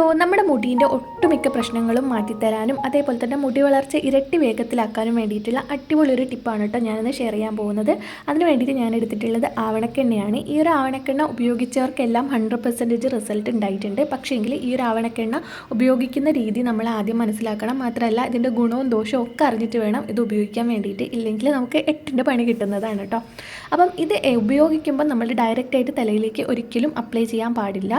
അപ്പോൾ നമ്മുടെ മുടീന്റെ ഒട്ടുമിക്ക പ്രശ്നങ്ങളും മാറ്റിത്തരാനും അതേപോലെ തന്നെ മുടി വളർച്ച ഇരട്ടി വേഗത്തിലാക്കാനും വേണ്ടിയിട്ടുള്ള അടിപൊളി ഒരു ടിപ്പാണ് കേട്ടോ ഞാനിന്ന് ഷെയർ ചെയ്യാൻ പോകുന്നത്. അതിന് വേണ്ടിയിട്ട് ഞാൻ എടുത്തിട്ടുള്ളത് ആവണക്കെണ്ണയാണ്. ഈ ഒരു ആവണക്കെണ്ണ ഉപയോഗിച്ചവർക്കെല്ലാം ഹൺഡ്രഡ് പെർസെന്റേജ് റിസൾട്ട് ഉണ്ടായിട്ടുണ്ട്. പക്ഷേങ്കിൽ ഈ ഒരു ആവണക്കെണ്ണ ഉപയോഗിക്കുന്ന രീതി നമ്മൾ ആദ്യം മനസ്സിലാക്കണം. മാത്രമല്ല ഇതിന്റെ ഗുണവും ദോഷവും ഒക്കെ അറിഞ്ഞിട്ട് വേണം ഇത് ഉപയോഗിക്കാൻ വേണ്ടിയിട്ട്. ഇല്ലെങ്കിൽ നമുക്ക് എട്ടിന്റെ പണി കിട്ടുന്നതാണ് കേട്ടോ. അപ്പം ഇത് ഉപയോഗിക്കുമ്പോൾ നമ്മൾ ഡയറക്റ്റായിട്ട് തലയിലേക്ക് ഒരിക്കലും അപ്ലൈ ചെയ്യാൻ പാടില്ല.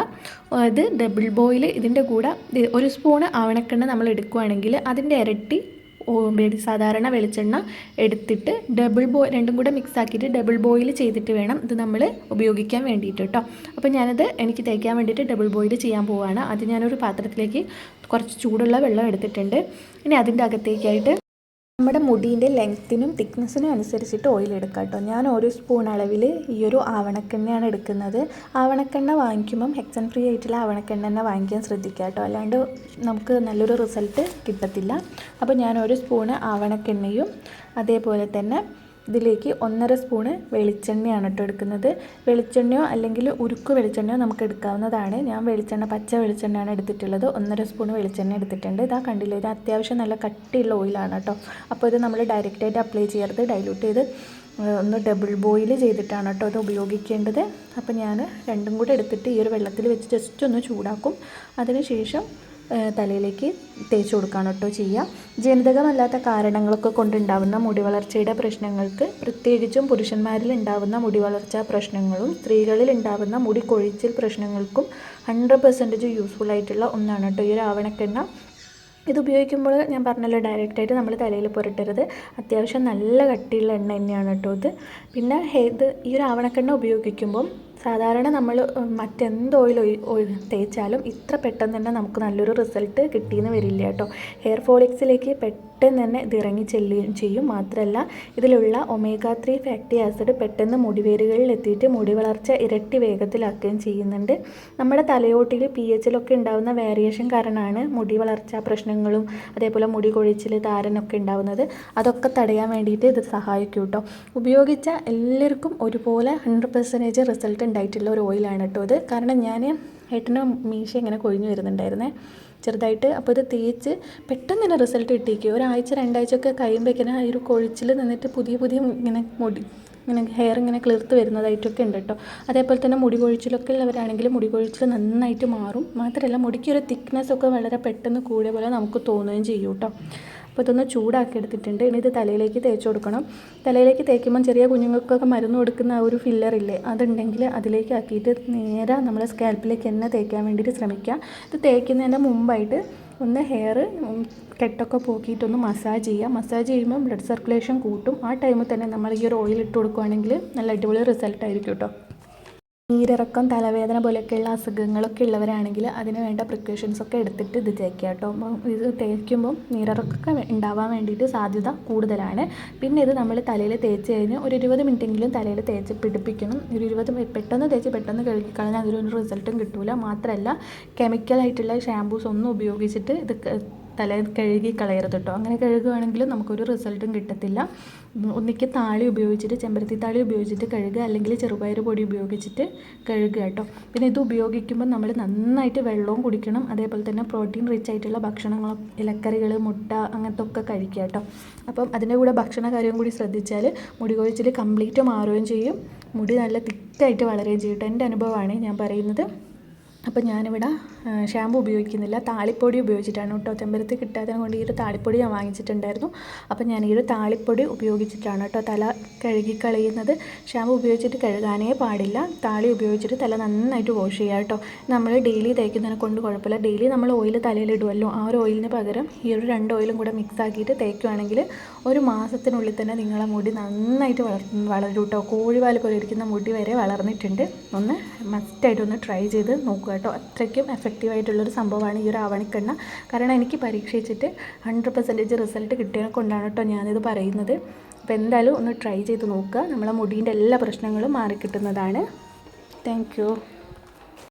ഇത് ഡബിൾ ബോയിൽ ഇതിന്റെ കൂടെ ഒരു സ്പൂണ് ആവണക്കെണ്ണ നമ്മൾ എടുക്കുകയാണെങ്കിൽ അതിന്റെ ഇരട്ടി സാധാരണ വെളിച്ചെണ്ണ എടുത്തിട്ട് ഡബിൾ ബോ രണ്ടും കൂടെ മിക്സ് ആക്കിയിട്ട് ഡബിൾ ബോയിൽ ചെയ്തിട്ട് വേണം ഇത് നമ്മൾ ഉപയോഗിക്കാൻ വേണ്ടിയിട്ട് കേട്ടോ അപ്പോൾ ഞാനത് എനിക്ക് തേക്കാൻ വേണ്ടിയിട്ട് ഡബിൾ ബോയിൽ ചെയ്യാൻ പോവുകയാണ് അത് ഞാനൊരു പാത്രത്തിലേക്ക് കുറച്ച് ചൂടുള്ള വെള്ളം എടുത്തിട്ടുണ്ട്. ഇനി അതിന്റെ അകത്തേക്കായിട്ട് നമ്മുടെ മുടീന്റെ ലെങ്ത്തിനും തിക്നെസ്സിനും അനുസരിച്ചിട്ട് ഓയിൽ എടുക്കാം കേട്ടോ ഞാൻ ഒരു സ്പൂൺ അളവിൽ ഈ ഒരു ആവണക്കെണ്ണയാണ് എടുക്കുന്നത്. ആവണക്കെണ്ണ വാങ്ങിക്കുമ്പം ഹെക്സൺ ഫ്രീ ആയിട്ടുള്ള ആവണക്കെണ്ണ തന്നെ വാങ്ങിക്കാൻ ശ്രദ്ധിക്കുക കേട്ടോ അല്ലാണ്ട് നമുക്ക് നല്ലൊരു റിസൾട്ട് കിട്ടത്തില്ല. അപ്പോൾ ഞാൻ ഒരു സ്പൂണ് ആവണക്കെണ്ണയും അതേപോലെ തന്നെ ഇതിലേക്ക് ഒന്നര സ്പൂണ് വെളിച്ചെണ്ണയാണ് കേട്ടോ എടുക്കുന്നത്. വെളിച്ചെണ്ണയോ അല്ലെങ്കിൽ ഉരുക്ക് വെളിച്ചെണ്ണയോ നമുക്ക് എടുക്കാവുന്നതാണ്. ഞാൻ വെളിച്ചെണ്ണ പച്ച വെളിച്ചെണ്ണയാണ് എടുത്തിട്ടുള്ളത്. ഒന്നര സ്പൂണ് വെളിച്ചെണ്ണ എടുത്തിട്ടുണ്ട്. ഇതാ കണ്ടില്ലേ ഇത് അത്യാവശ്യം നല്ല കട്ടിയുള്ള ഓയിലാണ് കേട്ടോ. അപ്പോൾ ഇത് നമ്മൾ ഡയറക്റ്റായിട്ട് അപ്ലൈ ചെയ്യരുത്. ഡൈലൂട്ട് ചെയ്ത് ഒന്ന് ഡബിൾ ബോയിൽ ചെയ്തിട്ടാണ് കേട്ടോ അത് ഉപയോഗിക്കേണ്ടത്. അപ്പോൾ ഞാൻ രണ്ടും കൂടെ എടുത്തിട്ട് ഈ ഒരു വെള്ളത്തിൽ വെച്ച് ജസ്റ്റ് ഒന്ന് ചൂടാക്കും. അതിനുശേഷം തലയിലേക്ക് തേച്ച് കൊടുക്കുകയാണ് കേട്ടോ ചെയ്യുക. ജനിതകമല്ലാത്ത കാരണങ്ങളൊക്കെ കൊണ്ടുണ്ടാവുന്ന മുടി വളർച്ചയുടെ പ്രശ്നങ്ങൾക്ക് പ്രത്യേകിച്ചും പുരുഷന്മാരിൽ ഉണ്ടാവുന്ന മുടി വളർച്ചാ പ്രശ്നങ്ങളും സ്ത്രീകളിൽ ഉണ്ടാവുന്ന മുടി കൊഴിച്ചിൽ പ്രശ്നങ്ങൾക്കും ഹൺഡ്രഡ് പെർസെന്റേജ് യൂസ്ഫുൾ ആയിട്ടുള്ള ഒന്നാണ് കേട്ടോ ഈ ഒരു ആവണക്കെണ്ണ ഇത് ഉപയോഗിക്കുമ്പോൾ ഞാൻ പറഞ്ഞല്ലോ ഡയറക്റ്റായിട്ട് നമ്മൾ തലയിൽ പുരട്ടരുത്. അത്യാവശ്യം നല്ല കട്ടിയുള്ള എണ്ണ തന്നെയാണ് കേട്ടോ ഇത്. പിന്നെ ഇത് ഈ ഒരു ആവണക്കെണ്ണ ഉപയോഗിക്കുമ്പം സാധാരണ നമ്മൾ മറ്റെന്ത് ഓയിൽ തേച്ചാലും ഇത്ര പെട്ടെന്ന് തന്നെ നമുക്ക് നല്ലൊരു റിസൾട്ട് കിട്ടിയെന്ന് വരില്ല കേട്ടോ. ഹെയർ ഫോളിക്സിലേക്ക് പെട്ടെന്ന് തന്നെ ഇത് ഇറങ്ങി ചെല്ലുകയും ചെയ്യും. മാത്രമല്ല ഇതിലുള്ള ഒമേഗ ത്രീ ഫാറ്റി ആസിഡ് പെട്ടെന്ന് മുടിവേരുകളിൽ എത്തിയിട്ട് മുടി വളർച്ച ഇരട്ടി വേഗത്തിലാക്കുകയും ചെയ്യുന്നുണ്ട്. നമ്മുടെ തലയോട്ടിൽ പി എച്ചിലൊക്കെ ഉണ്ടാകുന്ന വേരിയേഷൻ കാരണമാണ് മുടി വളർച്ചാ പ്രശ്നങ്ങളും അതേപോലെ മുടി കൊഴിച്ചിൽ താരനൊക്കെ ഉണ്ടാകുന്നത് അതൊക്കെ തടയാൻ വേണ്ടിയിട്ട് ഇത് സഹായിക്കും കേട്ടോ. ഉപയോഗിച്ച എല്ലാവർക്കും ഒരുപോലെ ഹൺഡ്രഡ് പെർസെന്റേജ് റിസൾട്ട് ഉണ്ടായിട്ടുള്ള ഒരു ഓയിലാണ് കേട്ടോ ഇത്. കാരണം ഞാൻ ഏട്ടന്റെ മീശ ഇങ്ങനെ കൊഴിഞ്ഞു വരുന്നുണ്ടായിരുന്നേ. ചെറുതായിട്ട് അപ്പോൾ ഇത് തേച്ച് പെട്ടെന്ന് തന്നെ റിസൾട്ട് കിട്ടിയിരിക്കും ഒരാഴ്ച രണ്ടാഴ്ച ഒക്കെ കഴിയുമ്പോഴേക്കിനും ആ ഒരു കൊഴിച്ചിൽ നിന്നിട്ട് പുതിയ പുതിയ ഇങ്ങനെ മുടി ഇങ്ങനെ ഹെയർ ഇങ്ങനെ കിളിർത്ത് വരുന്നതായിട്ടൊക്കെ ഉണ്ട് കേട്ടോ. അതേപോലെ തന്നെ മുടി കൊഴിച്ചിലൊക്കെ ഉള്ളവരാണെങ്കിൽ മുടി കൊഴിച്ചിൽ നന്നായിട്ട് മാറും. മാത്രമല്ല മുടിക്ക് ഒരു തിക്നെസ് ഒക്കെ വളരെ പെട്ടെന്ന് കൂടിയ പോലെ നമുക്ക് തോന്നുകയും ചെയ്യും കേട്ടോ. അപ്പോൾ ഇതൊന്ന് ചൂടാക്കി എടുത്തിട്ടുണ്ട് ഇനി ഇത് തലയിലേക്ക് തേച്ച് കൊടുക്കണം. തലയിലേക്ക് തേക്കുമ്പോൾ ചെറിയ കുഞ്ഞുങ്ങൾക്കൊക്കെ മരുന്ന് കൊടുക്കുന്ന ആ ഒരു ഫില്ലറില്ലേ അതുണ്ടെങ്കിൽ അതിലേക്ക് ആക്കിയിട്ട് നേരെ നമ്മുടെ സ്കാൽപ്പിലേക്ക് തന്നെ തേക്കാൻ വേണ്ടിയിട്ട് ശ്രമിക്കുക. ഇത് തേക്കുന്നതിന്റെ മുമ്പായിട്ട് ഒന്ന് ഹെയർ കെട്ടൊക്കെ പോക്കിയിട്ടൊന്ന് മസാജ് ചെയ്യുക. മസാജ് ചെയ്യുമ്പോൾ ബ്ലഡ് സർക്കുലേഷൻ കൂട്ടും. ആ ടൈമിൽ തന്നെ നമ്മൾ ഈ ഒരു ഓയിൽ ഇട്ട് കൊടുക്കുകയാണെങ്കിൽ നല്ല അടിപൊളി റിസൾട്ട് ആയിരിക്കും കേട്ടോ. നീരിറക്കം തലവേദന പോലെയൊക്കെയുള്ള അസുഖങ്ങളൊക്കെ ഉള്ളവരാണെങ്കിൽ അതിന് വേണ്ട പ്രിക്കോഷൻസ് ഒക്കെ എടുത്തിട്ട് ഇത് തേക്കുക കേട്ടോ. ഇത് തേക്കുമ്പം നീരിറക്കമൊക്കെ ഉണ്ടാവാൻ വേണ്ടിയിട്ട് സാധ്യത കൂടുതലാണ്. പിന്നെ ഇത് നമ്മൾ തലയിൽ തേച്ച് കഴിഞ്ഞ് ഒരു ഇരുപത് മിനിറ്റെങ്കിലും തലയിൽ തേച്ച് പിടിപ്പിക്കണം. ഒരു ഇരുപത് പെട്ടെന്ന് തേച്ച് പെട്ടെന്ന് കഴുകിക്കളഞ്ഞാൽ അതിലൊരു റിസൾട്ടും കിട്ടില്ല മാത്രമല്ല കെമിക്കലായിട്ടുള്ള ഷാമ്പൂസ് ഒന്നും ഉപയോഗിച്ചിട്ട് ഇത് തല കഴുകി കളയരുത് കേട്ടോ അങ്ങനെ കഴുകുകയാണെങ്കിൽ നമുക്കൊരു റിസൾട്ടും കിട്ടത്തില്ല. ഒന്നിക്ക് താളി ഉപയോഗിച്ചിട്ട് ചെമ്പരത്തി താളി ഉപയോഗിച്ചിട്ട് കഴുകുക അല്ലെങ്കിൽ ചെറുപയർ പൊടി ഉപയോഗിച്ചിട്ട് കഴുകുക കേട്ടോ പിന്നെ ഇത് ഉപയോഗിക്കുമ്പോൾ നമ്മൾ നന്നായിട്ട് വെള്ളവും കുടിക്കണം. അതേപോലെ തന്നെ പ്രോട്ടീൻ റിച്ച് ആയിട്ടുള്ള ഭക്ഷണങ്ങൾ ഇലക്കറികൾ മുട്ട അങ്ങനത്തെ ഒക്കെ കഴിക്കുക കേട്ടോ അപ്പം അതിന്റെ കൂടെ ഭക്ഷണ കാര്യം കൂടി ശ്രദ്ധിച്ചാൽ മുടി കൊഴിച്ചിൽ കംപ്ലീറ്റ് മാറുകയും ചെയ്യും. മുടി നല്ല തിക്കായിട്ട് വളരുകയും ചെയ്യും കേട്ടോ എന്റെ അനുഭവമാണ് ഞാൻ പറയുന്നത്. അപ്പോൾ ഞാനിവിടെ ഷാമ്പു ഉപയോഗിക്കുന്നില്ല. താളിപ്പൊടി ഉപയോഗിച്ചിട്ടാണ് കേട്ടോ. ചെമ്പരത്തി കിട്ടാത്തതിനെ കൊണ്ട് ഈ ഒരു താളിപ്പൊടി ഞാൻ വാങ്ങിച്ചിട്ടുണ്ടായിരുന്നു. അപ്പോൾ ഞാൻ ഈ ഒരു താളിപ്പൊടി ഉപയോഗിച്ചിട്ടാണ് കേട്ടോ തല കഴുകിക്കളയുന്നത് ഷാമ്പു ഉപയോഗിച്ചിട്ട് കഴുകാനേ പാടില്ല. താളി ഉപയോഗിച്ചിട്ട് തല നന്നായിട്ട് വാഷ് ചെയ്യുക കേട്ടോ. നമ്മൾ ഡെയിലി തേക്കുന്നതിനെ കൊണ്ട് കുഴപ്പമില്ല. ഡെയിലി നമ്മൾ ഓയിൽ തലയിലിടുമല്ലോ ആ ഒരു ഓയിലിന് പകരം ഈ ഒരു രണ്ട് ഓയിലും കൂടെ മിക്സ് ആക്കിയിട്ട് തേക്കുകയാണെങ്കിൽ ഒരു മാസത്തിനുള്ളിൽ തന്നെ നിങ്ങളെ മുടി നന്നായിട്ട് വളർ വളരും കേട്ടോ. കോഴിവാൽ പോലെ ഇരിക്കുന്ന മുടി വരെ വളർന്നിട്ടുണ്ട്. ഒന്ന് മസ്റ്റായിട്ടൊന്ന് ട്രൈ ചെയ്ത് നോക്കുക. കേട്ടോ അത്രയ്ക്കും എഫക്റ്റീവ് ആയിട്ടുള്ളൊരു സംഭവമാണ് ഈ ഒരു ആവണിക്കെണ്ണ. കാരണം എനിക്ക് പരീക്ഷിച്ചിട്ട് ഹൺഡ്രഡ് പെർസെന്റേജ് റിസൾട്ട് കിട്ടിയത് കൊണ്ടാണ് കേട്ടോ ഞാനിത് പറയുന്നത്. അപ്പോൾ എന്തായാലും ഒന്ന് ട്രൈ ചെയ്ത് നോക്കുക. നമ്മളെ മുടീന്റെ എല്ലാ പ്രശ്നങ്ങളും മാറിക്കിട്ടുന്നതാണ്. താങ്ക്